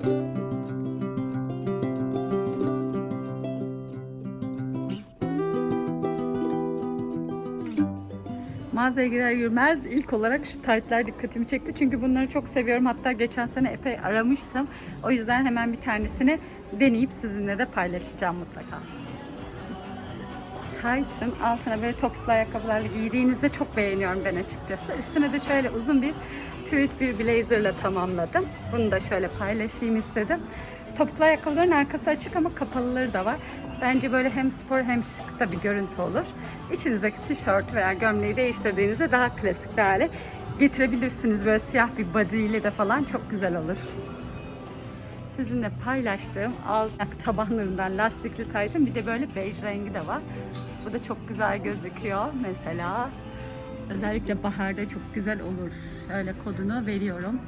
Mağazaya girer girmez ilk olarak şu taytlar dikkatimi çekti. Çünkü bunları çok seviyorum. Hatta geçen sene epey aramıştım. O yüzden hemen bir tanesini deneyip sizinle de paylaşacağım mutlaka. Taytın altına böyle topuklu ayakkabılarla giydiğinizde çok beğeniyorum ben açıkçası. Üstüne de şöyle uzun bir tweed bir blazerla tamamladım. Bunu da şöyle paylaşayım istedim. Topuklu ayakkabıların arkası açık ama kapalıları da var. Bence böyle hem spor hem şık da bir görüntü olur. İçinizdeki tişört veya gömleği değiştirdiğinizde daha klasik bir hale getirebilirsiniz. Böyle siyah bir body ile de falan çok güzel olur. Sizinle paylaştığım alt tabanlarından lastikli taytın bir de böyle bej rengi de var. Bu da çok güzel gözüküyor mesela. Özellikle baharda çok güzel olur. Şöyle kodunu veriyorum.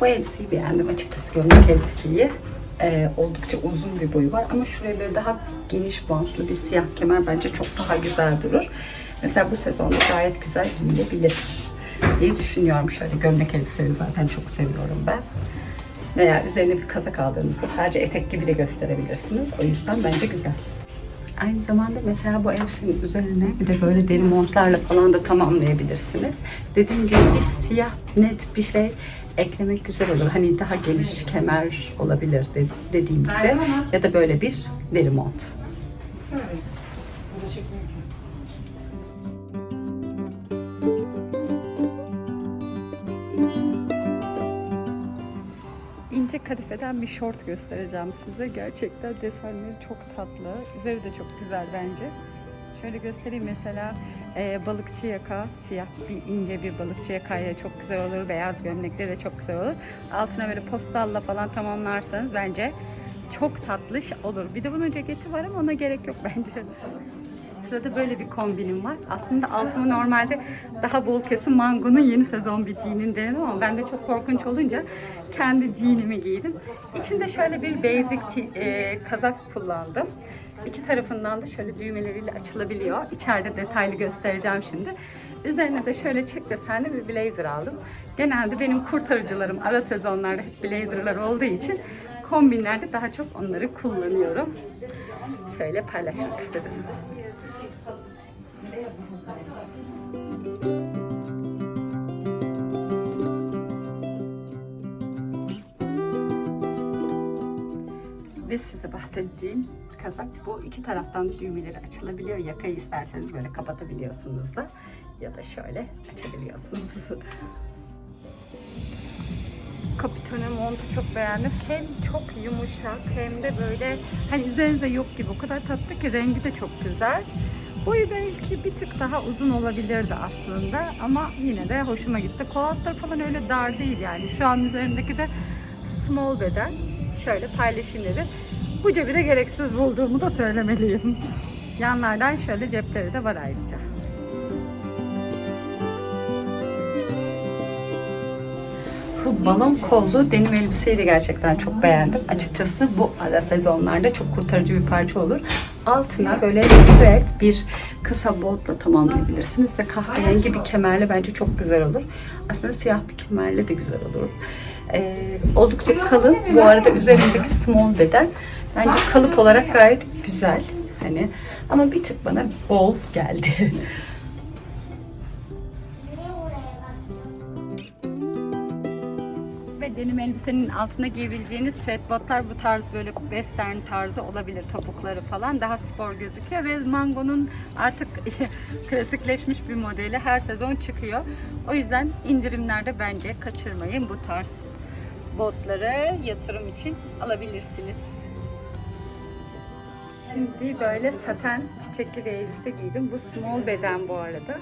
Bu elbiseyi beğendim açıkçası gömlek elbiseyi. Ee, oldukça uzun bir boyu var ama şuraya böyle daha geniş bantlı bir siyah kemer bence çok daha güzel durur. Mesela bu sezonda gayet güzel giyilebilir diye düşünüyorum. Şöyle gömlek elbiseleri zaten çok seviyorum ben. Veya üzerine bir kazak aldığınızda sadece etek gibi de gösterebilirsiniz. O yüzden bence güzel. Aynı zamanda mesela bu elbisenin üzerine bir de böyle deri montlarla falan da tamamlayabilirsiniz. Dediğim gibi bir siyah net bir şey eklemek güzel olur. Hani daha geniş kemer olabilir de- dediğim gibi. Ya da böyle bir deri mont. İnce kadifeden bir şort göstereceğim size. Gerçekten desenleri çok tatlı. Üzeri de çok güzel bence. Şöyle göstereyim mesela e, balıkçı yaka, siyah bir ince bir balıkçı yakayla çok güzel olur. Beyaz gömlekte de çok güzel olur. Altına böyle postalla falan tamamlarsanız bence çok tatlış olur. Bir de bunun ceketi var ama ona gerek yok bence. Sırada böyle bir kombinim var. Aslında altıma normalde daha bol kesim Mango'nun yeni sezon bir jeanini denedim ama ben de çok korkunç olunca kendi jeanimi giydim. İçinde şöyle bir basic e, kazak kullandım. İki tarafından da şöyle düğmeleriyle açılabiliyor. İçeride detaylı göstereceğim şimdi. Üzerine de şöyle çek desenli bir blazer aldım. Genelde benim kurtarıcılarım ara sezonlarda hep blazerlar olduğu için kombinlerde daha çok onları kullanıyorum. Şöyle paylaşmak istedim. Ve size bahsettiğim kazak bu iki taraftan düğmeleri açılabiliyor. Yakayı isterseniz böyle kapatabiliyorsunuz da ya da şöyle açabiliyorsunuz. Kapitone montu çok beğendim. Hem çok yumuşak hem de böyle hani üzerinizde yok gibi o kadar tatlı ki rengi de çok güzel. Boyu belki bir tık daha uzun olabilirdi aslında ama yine de hoşuma gitti. Kolatlar falan öyle dar değil yani. Şu an üzerimdeki de small beden. Şöyle paylaşayım dedim. Bu cebi de gereksiz bulduğumu da söylemeliyim. Yanlardan şöyle cepleri de var ayrıca. Bu balon kollu denim elbiseyi de gerçekten çok beğendim. Açıkçası bu ara sezonlarda çok kurtarıcı bir parça olur. Altına böyle süet bir kısa botla tamamlayabilirsiniz ve kahverengi bir kemerle bence çok güzel olur. Aslında siyah bir kemerle de güzel olur. Ee, oldukça kalın. Bu arada üzerindeki small beden bence kalıp olarak gayet güzel. Hani ama bir tık bana bol geldi. elbisenin altına giyebileceğiniz sweat botlar bu tarz böyle western tarzı olabilir topukları falan daha spor gözüküyor ve Mango'nun artık klasikleşmiş bir modeli her sezon çıkıyor. O yüzden indirimlerde bence kaçırmayın bu tarz botları yatırım için alabilirsiniz. Şimdi böyle saten çiçekli bir elbise giydim. Bu small beden bu arada.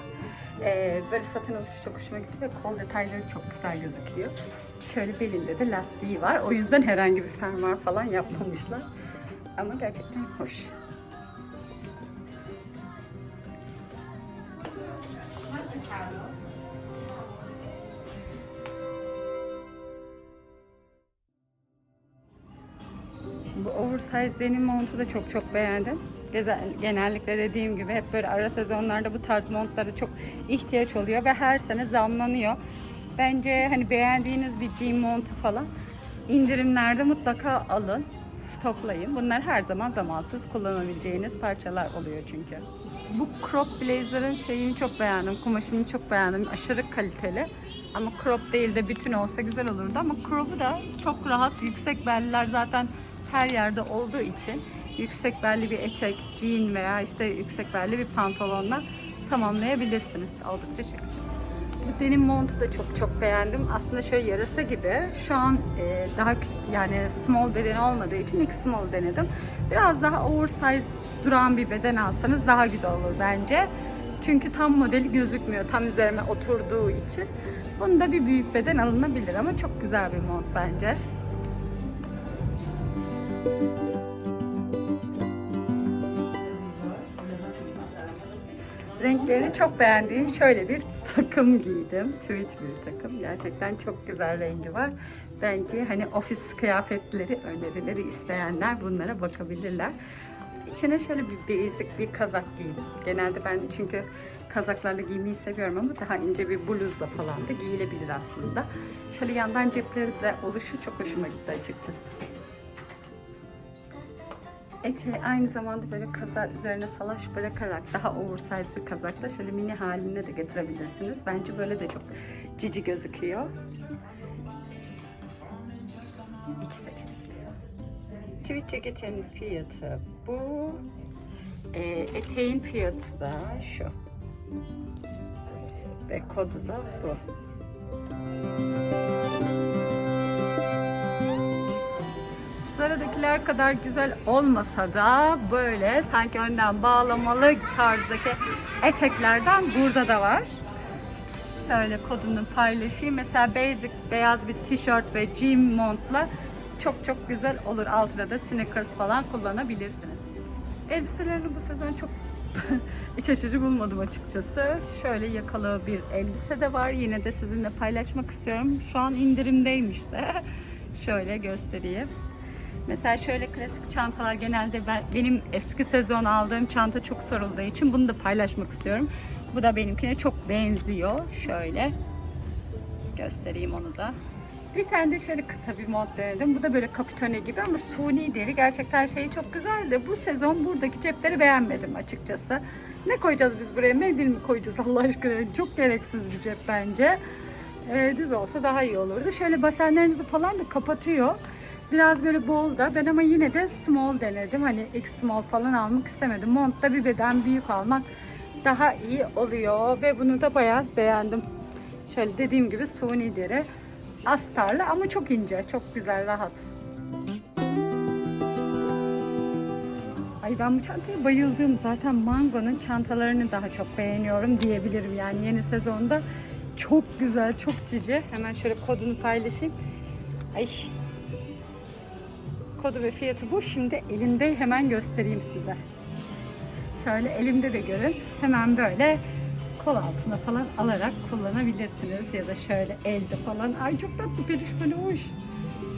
Ee, böyle saten oluşu çok hoşuma gitti ve kol detayları çok güzel gözüküyor. Şöyle belinde de lastiği var. O yüzden herhangi bir fermuar falan yapmamışlar. Ama gerçekten hoş. Oversize denim montu da çok çok beğendim. Genellikle dediğim gibi hep böyle ara sezonlarda bu tarz montlara çok ihtiyaç oluyor ve her sene zamlanıyor. Bence hani beğendiğiniz bir jean montu falan indirimlerde mutlaka alın, stoklayın. Bunlar her zaman zamansız kullanabileceğiniz parçalar oluyor çünkü. Bu crop blazer'ın şeyini çok beğendim, kumaşını çok beğendim. Aşırı kaliteli. Ama crop değil de bütün olsa güzel olurdu ama crop'u da çok rahat, yüksek belliler zaten her yerde olduğu için yüksek belli bir etek, jean veya işte yüksek belli bir pantolonla tamamlayabilirsiniz. Oldukça şık. Bu denim montu da çok çok beğendim. Aslında şöyle yarasa gibi. Şu an e, daha yani small beden olmadığı için ilk small denedim. Biraz daha oversize duran bir beden alsanız daha güzel olur bence. Çünkü tam modeli gözükmüyor. Tam üzerime oturduğu için. Bunda bir büyük beden alınabilir ama çok güzel bir mont bence. Renklerini çok beğendiğim şöyle bir takım giydim. Tweed bir takım. Gerçekten çok güzel rengi var. Bence hani ofis kıyafetleri önerileri isteyenler bunlara bakabilirler. İçine şöyle bir basic bir kazak giydim. Genelde ben çünkü kazaklarla giymeyi seviyorum ama daha ince bir bluzla falan da giyilebilir aslında. Şöyle yandan cepleri de oluşu çok hoşuma gitti açıkçası. Eteği aynı zamanda böyle kaza üzerine salaş bırakarak daha oversize bir kazakla şöyle mini haline de getirebilirsiniz. Bence böyle de çok cici gözüküyor. İki seçenek. Tweed ceketin fiyatı bu. Ee, eteğin fiyatı da şu. Ve kodu da bu. Saradakiler kadar güzel olmasa da böyle sanki önden bağlamalı tarzdaki eteklerden burada da var. Şöyle kodunu paylaşayım. Mesela basic beyaz bir tişört ve jean montla çok çok güzel olur. Altına da sneakers falan kullanabilirsiniz. Elbiselerini bu sezon çok iç açıcı bulmadım açıkçası. Şöyle yakalı bir elbise de var. Yine de sizinle paylaşmak istiyorum. Şu an indirimdeymiş de. Şöyle göstereyim. Mesela şöyle klasik çantalar genelde ben, benim eski sezon aldığım çanta çok sorulduğu için bunu da paylaşmak istiyorum. Bu da benimkine çok benziyor. Şöyle göstereyim onu da. Bir tane de şöyle kısa bir mod denedim. Bu da böyle kapitone gibi ama suni deri. Gerçekten şeyi çok güzel de bu sezon buradaki cepleri beğenmedim açıkçası. Ne koyacağız biz buraya? Mendil mi koyacağız Allah aşkına? Çok gereksiz bir cep bence. Ee, düz olsa daha iyi olurdu. Şöyle basenlerinizi falan da kapatıyor. Biraz böyle bol da. Ben ama yine de small denedim. Hani X small falan almak istemedim. Montta bir beden büyük almak daha iyi oluyor. Ve bunu da bayağı beğendim. Şöyle dediğim gibi suni deri. Astarlı ama çok ince. Çok güzel, rahat. Ay ben bu çantaya bayıldım. Zaten Mango'nun çantalarını daha çok beğeniyorum diyebilirim. Yani yeni sezonda çok güzel, çok cici. Hemen şöyle kodunu paylaşayım. Ay kodu ve fiyatı bu. Şimdi elimde hemen göstereyim size. Şöyle elimde de görün. Hemen böyle kol altına falan alarak kullanabilirsiniz. Ya da şöyle elde falan. Ay çok tatlı böyle hoş.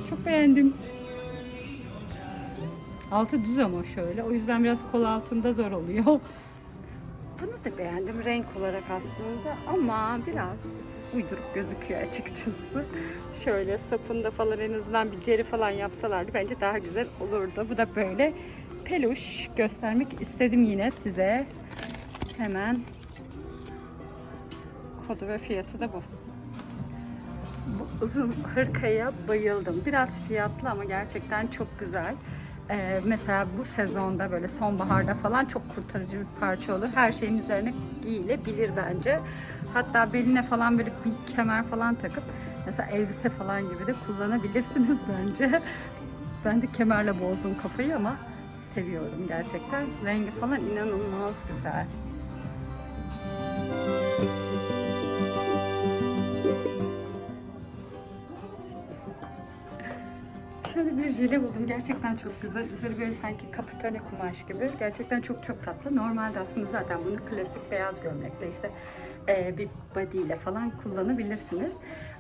Çok beğendim. Altı düz ama şöyle. O yüzden biraz kol altında zor oluyor. Bunu da beğendim renk olarak aslında ama biraz uyduruk gözüküyor açıkçası. Şöyle sapında falan en azından bir deri falan yapsalardı bence daha güzel olurdu. Bu da böyle peluş göstermek istedim yine size. Hemen kodu ve fiyatı da bu. Bu uzun hırkaya bayıldım. Biraz fiyatlı ama gerçekten çok güzel. Ee, mesela bu sezonda böyle sonbaharda falan çok kurtarıcı bir parça olur. Her şeyin üzerine giyilebilir bence. Hatta beline falan böyle bir kemer falan takıp mesela elbise falan gibi de kullanabilirsiniz bence. Ben de kemerle bozdum kafayı ama seviyorum gerçekten. Rengi falan inanılmaz güzel. Şöyle bir jile buldum. Gerçekten çok güzel. Üzeri böyle sanki kapitone kumaş gibi. Gerçekten çok çok tatlı. Normalde aslında zaten bunu klasik beyaz gömlekle işte e, bir body ile falan kullanabilirsiniz.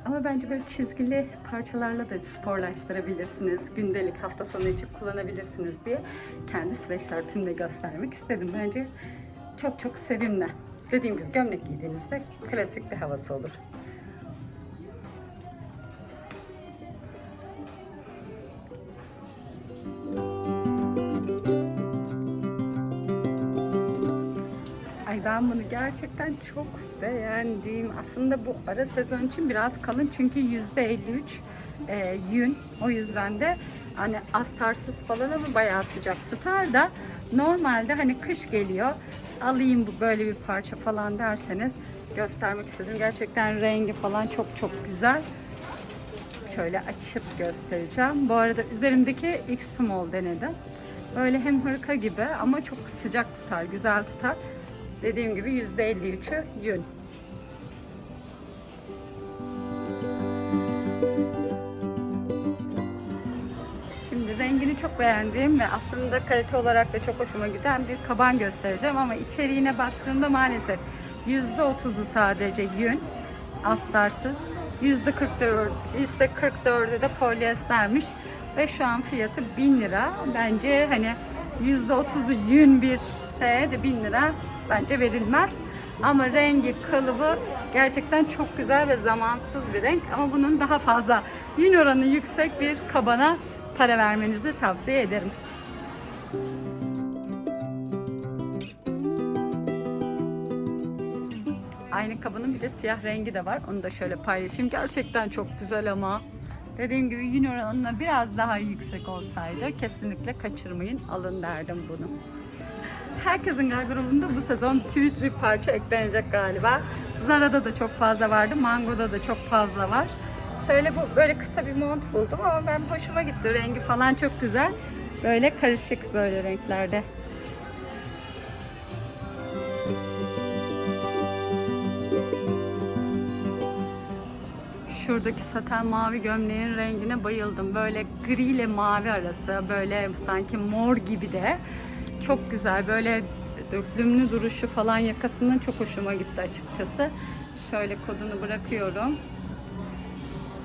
Ama bence böyle çizgili parçalarla da sporlaştırabilirsiniz. Gündelik hafta sonu için kullanabilirsiniz diye kendi sweatshirt'imle göstermek istedim. Bence çok çok sevimli. Dediğim gibi gömlek giydiğinizde klasik bir havası olur. Ben bunu gerçekten çok beğendim. Aslında bu ara sezon için biraz kalın çünkü %53 e, yün. O yüzden de hani astarsız falan ama bayağı sıcak tutar da normalde hani kış geliyor alayım bu böyle bir parça falan derseniz göstermek istedim. Gerçekten rengi falan çok çok güzel. Şöyle açıp göstereceğim. Bu arada üzerimdeki X Small denedim. Böyle hem hırka gibi ama çok sıcak tutar, güzel tutar. Dediğim gibi %53'ü yün. Şimdi rengini çok beğendiğim ve aslında kalite olarak da çok hoşuma giden bir kaban göstereceğim ama içeriğine baktığımda maalesef %30'u sadece yün, astarsız. %44, %44'ü de polyestermiş ve şu an fiyatı 1000 lira. Bence hani %30'u yün bir şeye de 1000 lira bence verilmez. Ama rengi, kalıbı gerçekten çok güzel ve zamansız bir renk. Ama bunun daha fazla yün oranı yüksek bir kabana para vermenizi tavsiye ederim. Aynı kabının bir de siyah rengi de var. Onu da şöyle paylaşayım. Gerçekten çok güzel ama. Dediğim gibi yün oranına biraz daha yüksek olsaydı kesinlikle kaçırmayın. Alın derdim bunu. Herkesin gardırobunda bu sezon tweet bir parça eklenecek galiba. Zara'da da çok fazla vardı. Mango'da da çok fazla var. Şöyle bu böyle kısa bir mont buldum ama ben hoşuma gitti. Rengi falan çok güzel. Böyle karışık böyle renklerde. Şuradaki saten mavi gömleğin rengine bayıldım. Böyle gri ile mavi arası, böyle sanki mor gibi de. Çok güzel, böyle döklümlü duruşu falan yakasından çok hoşuma gitti açıkçası. Şöyle kodunu bırakıyorum.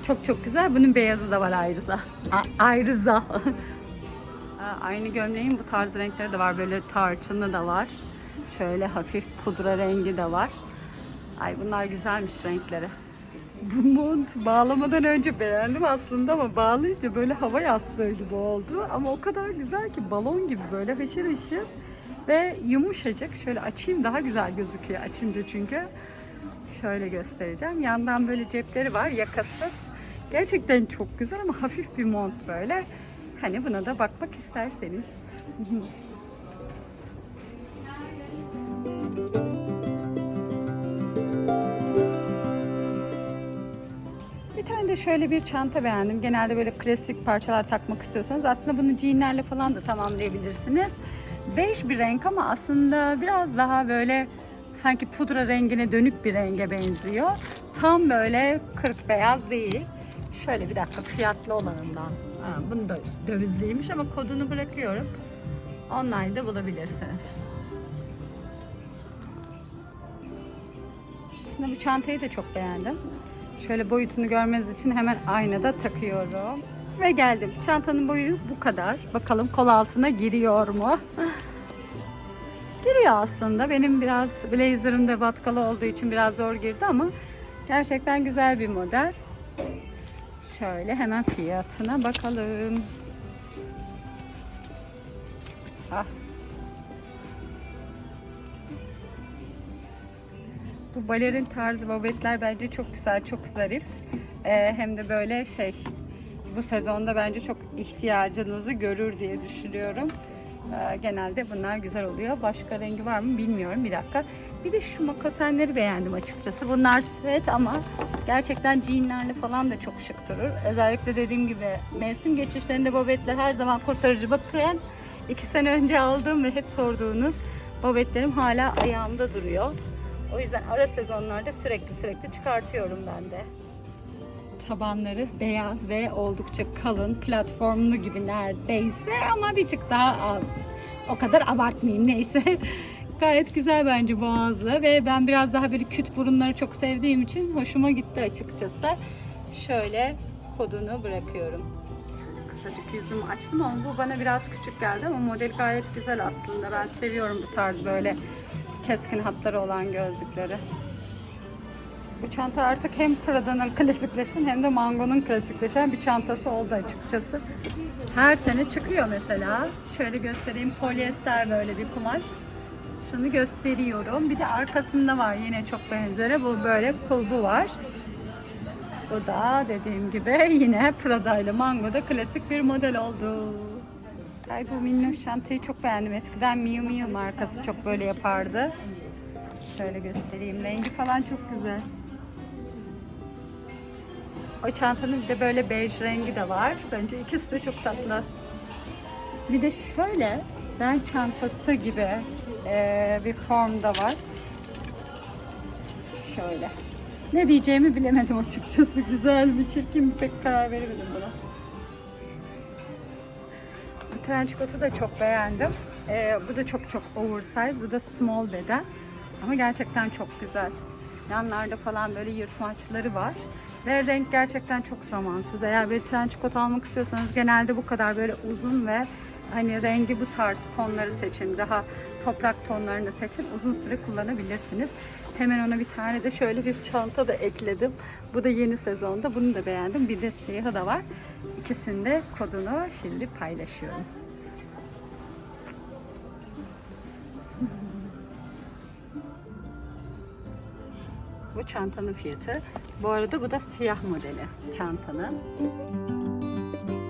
Çok çok güzel. Bunun beyazı da var ayrıza. A- ayrıza. Aynı gömleğin bu tarz renkleri de var. Böyle tarçınlı da var. Şöyle hafif pudra rengi de var. Ay bunlar güzelmiş renkleri. Bu mont bağlamadan önce beğendim aslında ama bağlayınca böyle hava yastığı gibi oldu. Ama o kadar güzel ki balon gibi böyle hışır hışır ve yumuşacık. Şöyle açayım daha güzel gözüküyor açınca çünkü. Şöyle göstereceğim. Yandan böyle cepleri var yakasız. Gerçekten çok güzel ama hafif bir mont böyle. Hani buna da bakmak isterseniz. de şöyle bir çanta beğendim. Genelde böyle klasik parçalar takmak istiyorsanız aslında bunu jeanlerle falan da tamamlayabilirsiniz. Bej bir renk ama aslında biraz daha böyle sanki pudra rengine dönük bir renge benziyor. Tam böyle kırk beyaz değil. Şöyle bir dakika fiyatlı olanından. Ha, bunu da dövizliymiş ama kodunu bırakıyorum. Online'da bulabilirsiniz. Aslında bu çantayı da çok beğendim. Şöyle boyutunu görmeniz için hemen aynada takıyorum. Ve geldim. Çantanın boyu bu kadar. Bakalım kol altına giriyor mu? Giriyor aslında. Benim biraz blazerım da vatkalı olduğu için biraz zor girdi ama gerçekten güzel bir model. Şöyle hemen fiyatına bakalım. Bu balerin tarzı babetler bence çok güzel, çok zarif. Ee, hem de böyle şey bu sezonda bence çok ihtiyacınızı görür diye düşünüyorum. Ee, genelde bunlar güzel oluyor. Başka rengi var mı bilmiyorum. Bir dakika. Bir de şu makasenleri beğendim açıkçası. Bunlar süet ama gerçekten jeanlerle falan da çok şık durur. Özellikle dediğim gibi mevsim geçişlerinde bobetler her zaman kurtarıcı. Bakın iki sene önce aldığım ve hep sorduğunuz bobetlerim hala ayağımda duruyor. O yüzden ara sezonlarda sürekli sürekli çıkartıyorum ben de. tabanları beyaz ve oldukça kalın, platformlu gibi neredeyse ama bir tık daha az. O kadar abartmayayım neyse. Gayet güzel bence boğazlı ve ben biraz daha böyle küt burunları çok sevdiğim için hoşuma gitti açıkçası. Şöyle kodunu bırakıyorum. Kısacık yüzümü açtım ama bu bana biraz küçük geldi ama model gayet güzel aslında. Ben seviyorum bu tarz böyle keskin hatları olan gözlükleri. Bu çanta artık hem Prada'nın klasikleşen hem de Mango'nun klasikleşen bir çantası oldu açıkçası. Her sene çıkıyor mesela. Şöyle göstereyim. Polyester böyle bir kumaş. Şunu gösteriyorum. Bir de arkasında var yine çok benzeri. Bu böyle kulbu var. Bu da dediğim gibi yine Prada ile Mango'da klasik bir model oldu. Ay bu minnoş çantayı çok beğendim. Eskiden Miu Miu markası çok böyle yapardı. Şöyle göstereyim. Rengi falan çok güzel. O çantanın bir de böyle bej rengi de var. Bence ikisi de çok tatlı. Bir de şöyle ben çantası gibi eee, bir formda var. Şöyle. Ne diyeceğimi bilemedim açıkçası. Güzel mi, çirkin mi pek karar veremedim buna. Trench coat'u da çok beğendim. Ee, bu da çok çok oversize. Bu da small beden. Ama gerçekten çok güzel. Yanlarda falan böyle yırtmaçları var. Ve renk gerçekten çok zamansız. Eğer bir trench coat almak istiyorsanız genelde bu kadar böyle uzun ve hani rengi bu tarz tonları seçin. Daha toprak tonlarını seçin. Uzun süre kullanabilirsiniz. Hemen ona bir tane de şöyle bir çanta da ekledim. Bu da yeni sezonda. Bunu da beğendim. Bir de siyahı da var. İkisinde kodunu şimdi paylaşıyorum. Bu çantanın fiyatı. Bu arada bu da siyah modeli çantanın.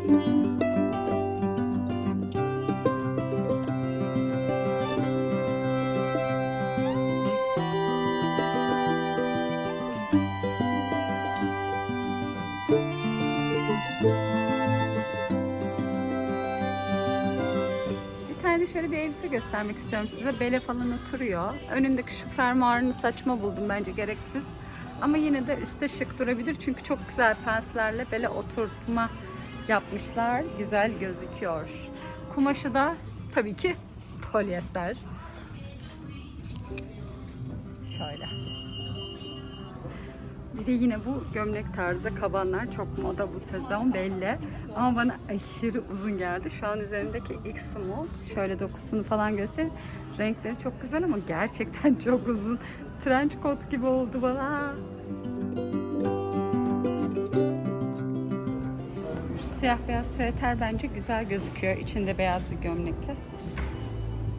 Bir göstermek istiyorum size. Bele falan oturuyor. Önündeki şu fermuarını saçma buldum bence gereksiz. Ama yine de üstte şık durabilir. Çünkü çok güzel penslerle bele oturtma yapmışlar. Güzel gözüküyor. Kumaşı da tabii ki polyester. Şöyle. Bir de yine bu gömlek tarzı kabanlar çok moda bu sezon belli. Ama bana aşırı uzun geldi. Şu an üzerindeki X small. Şöyle dokusunu falan göstereyim. Renkleri çok güzel ama gerçekten çok uzun. Trench coat gibi oldu bana. Siyah beyaz süeter bence güzel gözüküyor. İçinde beyaz bir gömlekle.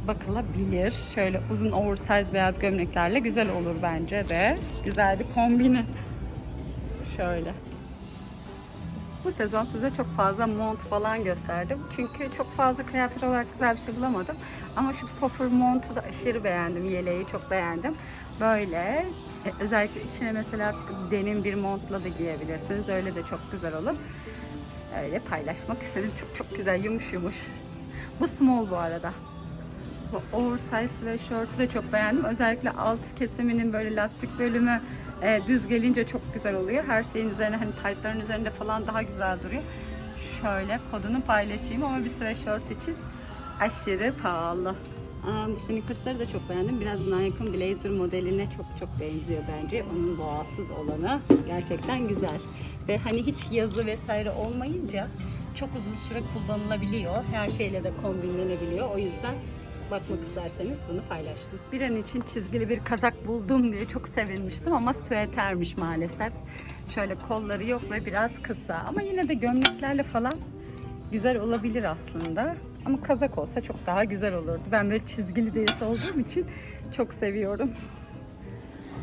Bakılabilir. Şöyle uzun oversize beyaz gömleklerle güzel olur bence de. Güzel bir kombini. Şöyle. Bu sezon size çok fazla mont falan gösterdim. Çünkü çok fazla kıyafet olarak güzel bir şey bulamadım. Ama şu puffer montu da aşırı beğendim. Yeleği çok beğendim. Böyle e, özellikle içine mesela denim bir montla da giyebilirsiniz. Öyle de çok güzel olur. Öyle paylaşmak istedim. Çok çok güzel yumuş yumuş. Bu small bu arada. Bu oversize sweatshirt'ü de çok beğendim. Özellikle alt kesiminin böyle lastik bölümü e, düz gelince çok güzel oluyor. Her şeyin üzerine hani taytların üzerinde falan daha güzel duruyor. Şöyle kodunu paylaşayım ama bir sweatshirt için aşırı pahalı. Aa, bu sneakers'ları da çok beğendim. Biraz Nike'ın Blazer modeline çok çok benziyor bence. Onun boğazsız olanı gerçekten güzel. Ve hani hiç yazı vesaire olmayınca çok uzun süre kullanılabiliyor. Her şeyle de kombinlenebiliyor. O yüzden bakmak isterseniz bunu paylaştım. Bir an için çizgili bir kazak buldum diye çok sevinmiştim ama süetermiş maalesef. Şöyle kolları yok ve biraz kısa ama yine de gömleklerle falan güzel olabilir aslında. Ama kazak olsa çok daha güzel olurdu. Ben böyle çizgili değilse olduğum için çok seviyorum.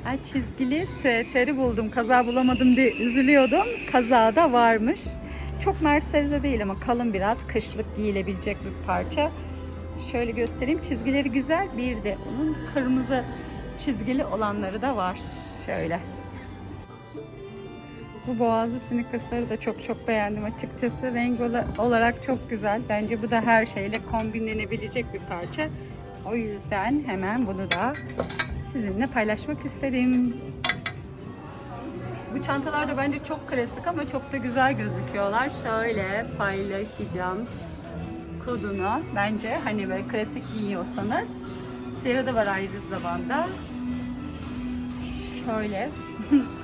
Ay çizgili süeteri buldum. Kaza bulamadım diye üzülüyordum. Kaza da varmış. Çok mercedes değil ama kalın biraz. Kışlık giyilebilecek bir parça. Şöyle göstereyim. Çizgileri güzel. Bir de onun kırmızı çizgili olanları da var. Şöyle. Bu boğazlı sneakersları da çok çok beğendim açıkçası. Renk ola- olarak çok güzel. Bence bu da her şeyle kombinlenebilecek bir parça. O yüzden hemen bunu da sizinle paylaşmak istedim. Bu çantalar da bence çok klasik ama çok da güzel gözüküyorlar. Şöyle paylaşacağım kodunu. Bence hani böyle klasik giyiyorsanız. Siyahı da var ayrı zamanda. Şöyle.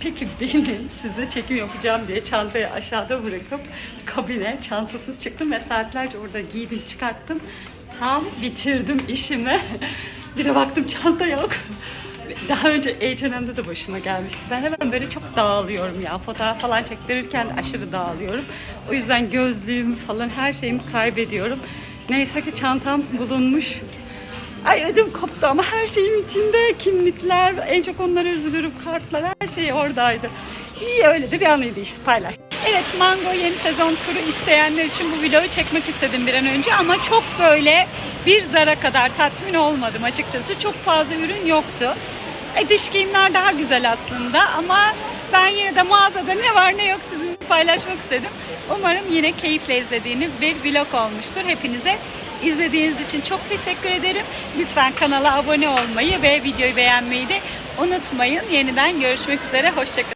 Peki benim size çekim yapacağım diye çantayı aşağıda bırakıp kabine çantasız çıktım ve saatlerce orada giydim çıkarttım. Tam bitirdim işimi. Bir de baktım çanta yok. Daha önce H&M'de de başıma gelmişti. Ben hemen böyle çok dağılıyorum ya. Fotoğraf falan çektirirken aşırı dağılıyorum. O yüzden gözlüğüm falan her şeyimi kaybediyorum. Neyse ki çantam bulunmuş. Ay ödüm koptu ama her şeyin içinde kimlikler, en çok onlara üzülürüm, kartlar, her şey oradaydı. İyi öyle de bir anıydı işte paylaş. Evet Mango yeni sezon turu isteyenler için bu videoyu çekmek istedim bir an önce ama çok böyle bir zara kadar tatmin olmadım açıkçası. Çok fazla ürün yoktu. E, giyimler daha güzel aslında ama ben yine de mağazada ne var ne yok sizinle paylaşmak istedim. Umarım yine keyifle izlediğiniz bir vlog olmuştur. Hepinize izlediğiniz için çok teşekkür ederim. Lütfen kanala abone olmayı ve videoyu beğenmeyi de unutmayın. Yeniden görüşmek üzere. Hoşçakalın.